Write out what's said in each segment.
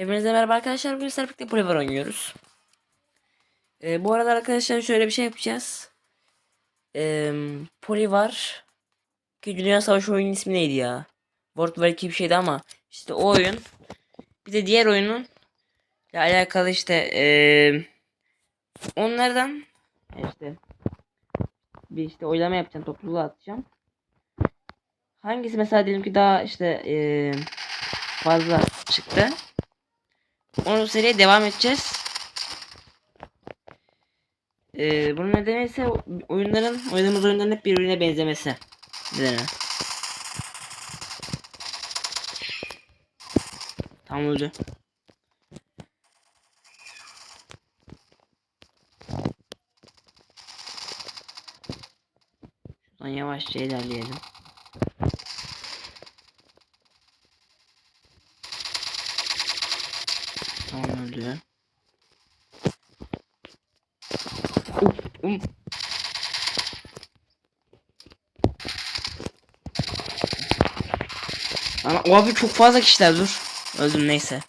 Hepinize merhaba arkadaşlar. Bugün sizlerle birlikte Polivar oynuyoruz. Ee, bu arada arkadaşlar şöyle bir şey yapacağız. Ee, Polivar ki Dünya Savaşı oyunun ismi neydi ya? World War 2 bir şeydi ama işte o oyun. Bir de diğer oyunun ile alakalı işte ee, onlardan işte bir işte oylama yapacağım, topluluğa atacağım. Hangisi mesela diyelim ki daha işte ee, fazla çıktı. Onu seriye devam edeceğiz. Ee, bunun nedeni ise oyunların, oynadığımız oyunların hep birbirine benzemesi. Nedeni. Tam öldü. Şuradan yavaşça ilerleyelim. Tamam öldü. Uf, um. Ama o abi çok fazla kişiler dur. Öldüm neyse.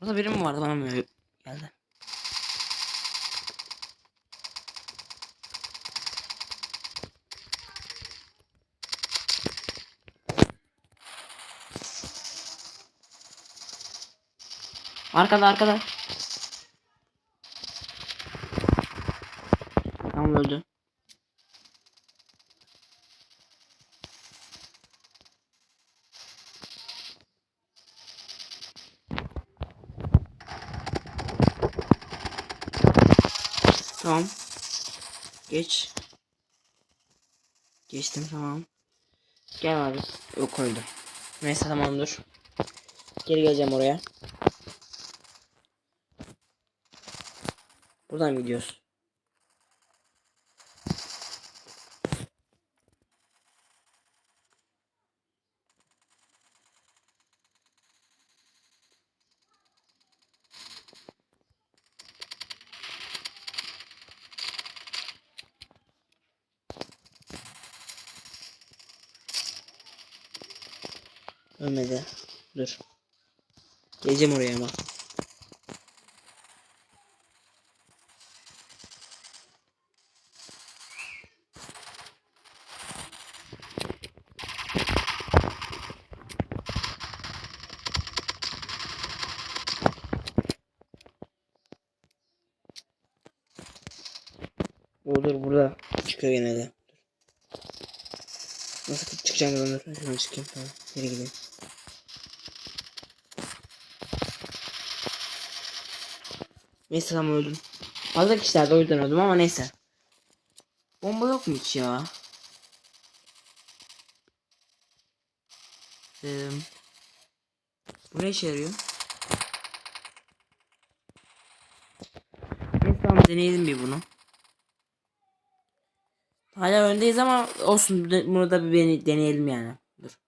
Burada biri mi vardı bana mı geldi? Arkada arkada. Tamam öldü. Tamam. Geç. Geçtim tamam. Gel abi. Yok koydu. Neyse tamam dur. Geri geleceğim oraya. Buradan gidiyoruz. Ölmedi. Dur. Geleceğim oraya ama. Olur burada çıkıyor gene de. Nasıl çıkacağım ben. Şuradan çıkayım tamam. Geri gideyim. Neyse tamam öldüm. Fazla kişiler de o yüzden öldüm ama neyse. Bomba yok mu hiç ya? Ee, bu ne işe yarıyor? Neyse tamam deneyelim bir bunu. Hala öndeyiz ama olsun bunu da bir deneyelim yani. Dur.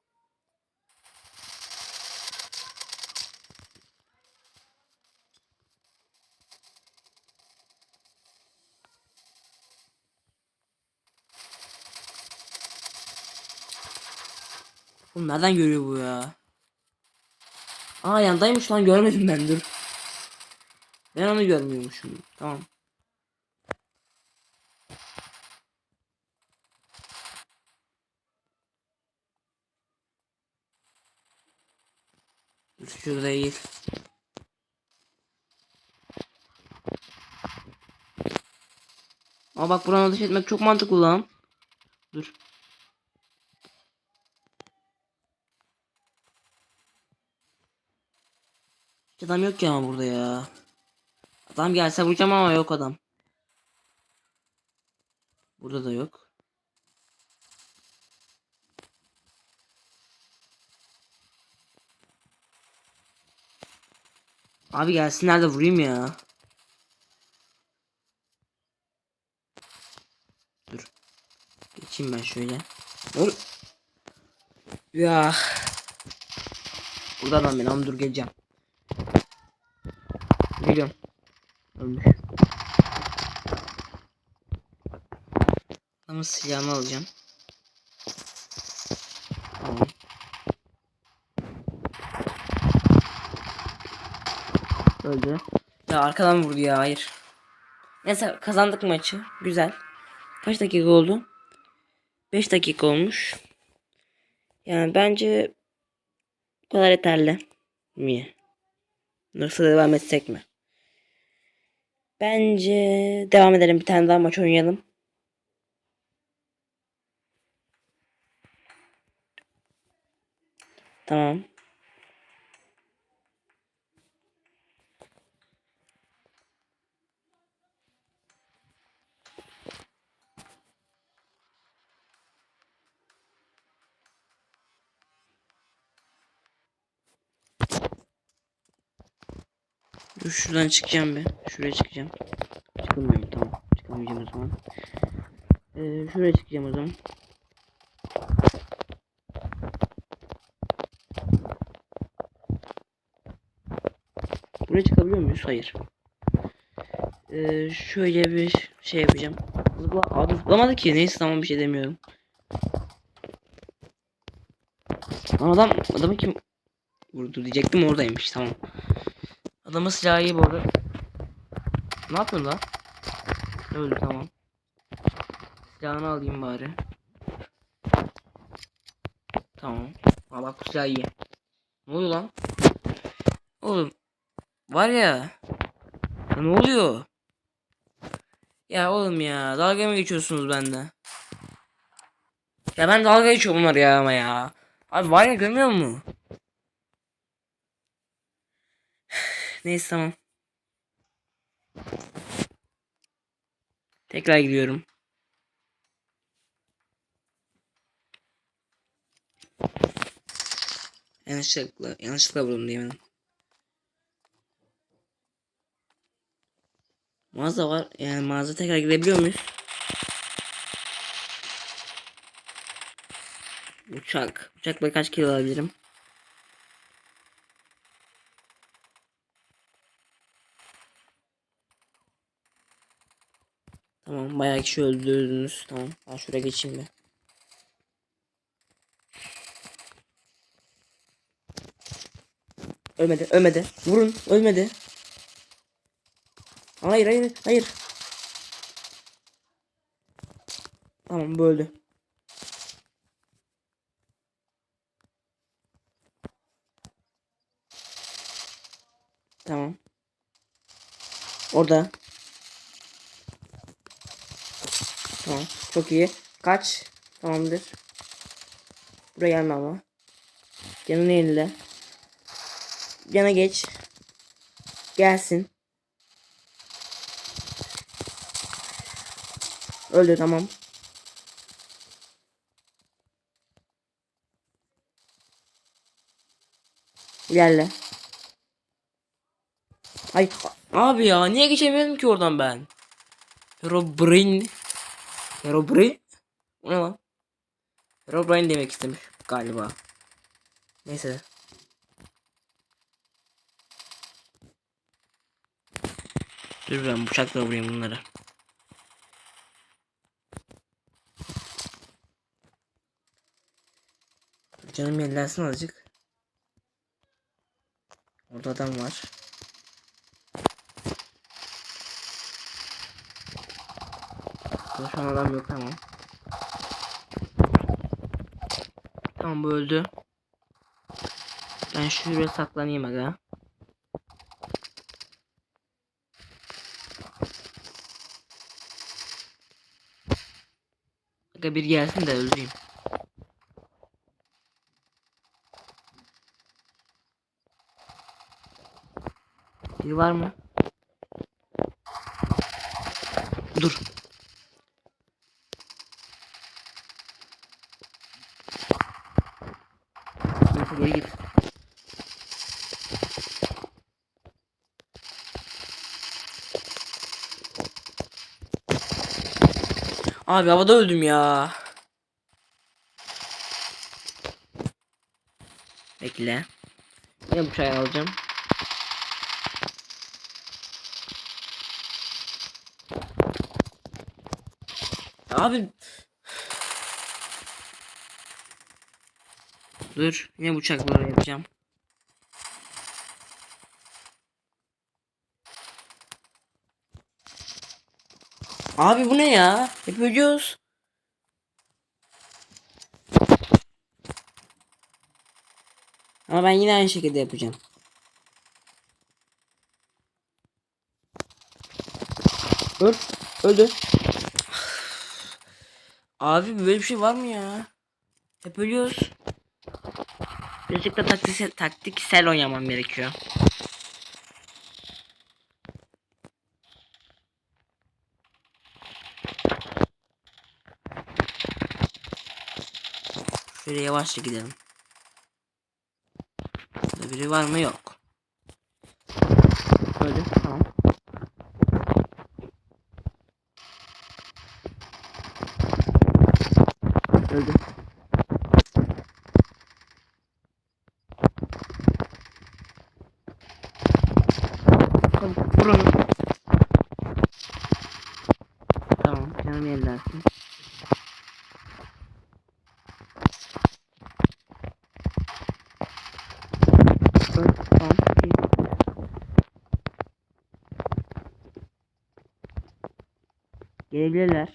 Oğlum nereden görüyor bu ya? Aa yandaymış lan görmedim ben dur. Ben onu görmüyormuşum. Tamam. Dur şurada değil. Aa bak buranı ateş etmek çok mantıklı lan. Dur. Adam yok ki ama burada ya. Adam gelse vuracağım ama yok adam. Burada da yok. Abi gelsinler de vurayım ya. Dur. Geçeyim ben şöyle. Dur. Ya. Burada adam ben ama dur geleceğim. Geliyorum. Ölmüş. Adamın silahını alacağım. Tamam. Öldü. Ya arkadan vurdu ya hayır. Neyse kazandık maçı. Güzel. Kaç dakika oldu? 5 dakika olmuş. Yani bence bu kadar yeterli. Mi? Nasıl devam etsek mi? Bence devam edelim. Bir tane daha maç oynayalım. Tamam. Şuradan çıkacağım bir. Şuraya çıkacağım. Çıkamıyorum tamam. Çıkamayacağım o zaman. Ee, şuraya çıkacağım o zaman. Buraya çıkabiliyor muyuz? Hayır. Ee, şöyle bir şey yapacağım. Zıpla, abi zıplamadı ki. Neyse tamam bir şey demiyorum. Lan adam, adamı kim vurdu diyecektim oradaymış tamam. Adamın silahı iyi bu arada. Ne yapıyorsun lan? Öldü tamam. Silahını alayım bari. Tamam. Aa bak bu iyi. Ne oluyor lan? Oğlum. Var ya. ya ne oluyor? Ya oğlum ya. Dalga mı geçiyorsunuz bende? Ya ben dalga geçiyorum bunlar ya ama ya. Abi var ya görmüyor musun? Neyse tamam. Tekrar gidiyorum. Yanlışlıkla, yanlışlıkla vurdum diyemedim. Mağaza var. Yani mağaza tekrar gidebiliyor muyuz? Uçak. Uçakla kaç kilo alabilirim? Tamam bayağı kişi öldürdünüz. Tamam. Ben şuraya geçeyim bir. Ölmedi, ölmedi. Vurun, ölmedi. Hayır, hayır, hayır. Tamam, bu öldü. Tamam. Orada. Tamam. Çok iyi. Kaç. Tamamdır. Buraya gelme ama. Canını yenile. Yana geç. Gelsin. Öldü tamam. İlerle. Ay abi ya niye geçemiyorum ki oradan ben? Herobrine. Herobrine? O ne lan? Herobrine demek istemiş galiba. Neyse. Dur ben bıçakla vurayım bunları. Canım yenilensin azıcık. Orada adam var. Burada şu an adam yok tamam. Tamam bu öldü. Ben şuraya saklanayım aga. Aga bir gelsin de öldüreyim. Biri var mı? Dur. Abi havada öldüm ya. Bekle. Yine bıçağı alacağım. Abi. Dur. Yine bıçakları yapacağım. Abi bu ne ya? Hep ölüyoruz. Ama ben yine aynı şekilde yapacağım. Öl. Öldü. Abi böyle bir şey var mı ya? Hep ölüyoruz. Birazcık da taktiksel, taktiksel oynamam gerekiyor. Şöyle yavaşça gidelim. Burada biri var mı? Yok. Öldü. Tamam. Öldü. Çabuk vur onu. Tamam canım yerlersin. Öl, Tamam. iyi. Gelebilirler.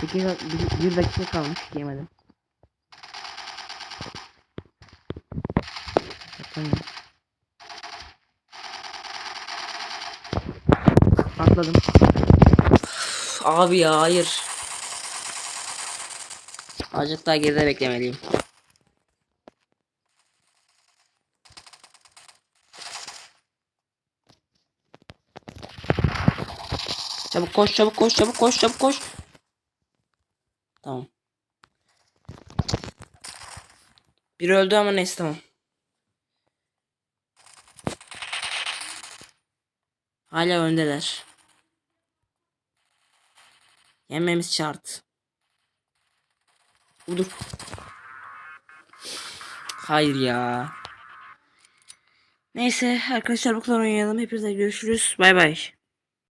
Peki bir, bir dakika kalmış yemedim. Yapamıyorum. Patladım. Üf, Abi ya hayır. Azıcık daha geride beklemeliyim. Çabuk koş çabuk koş çabuk koş çabuk koş. Tamam. Biri öldü ama neyse tamam. Hala öndeler. Yememiz şart. Dur. Hayır ya. Neyse arkadaşlar bu kadar oynayalım. Hepinize görüşürüz. Bay bay.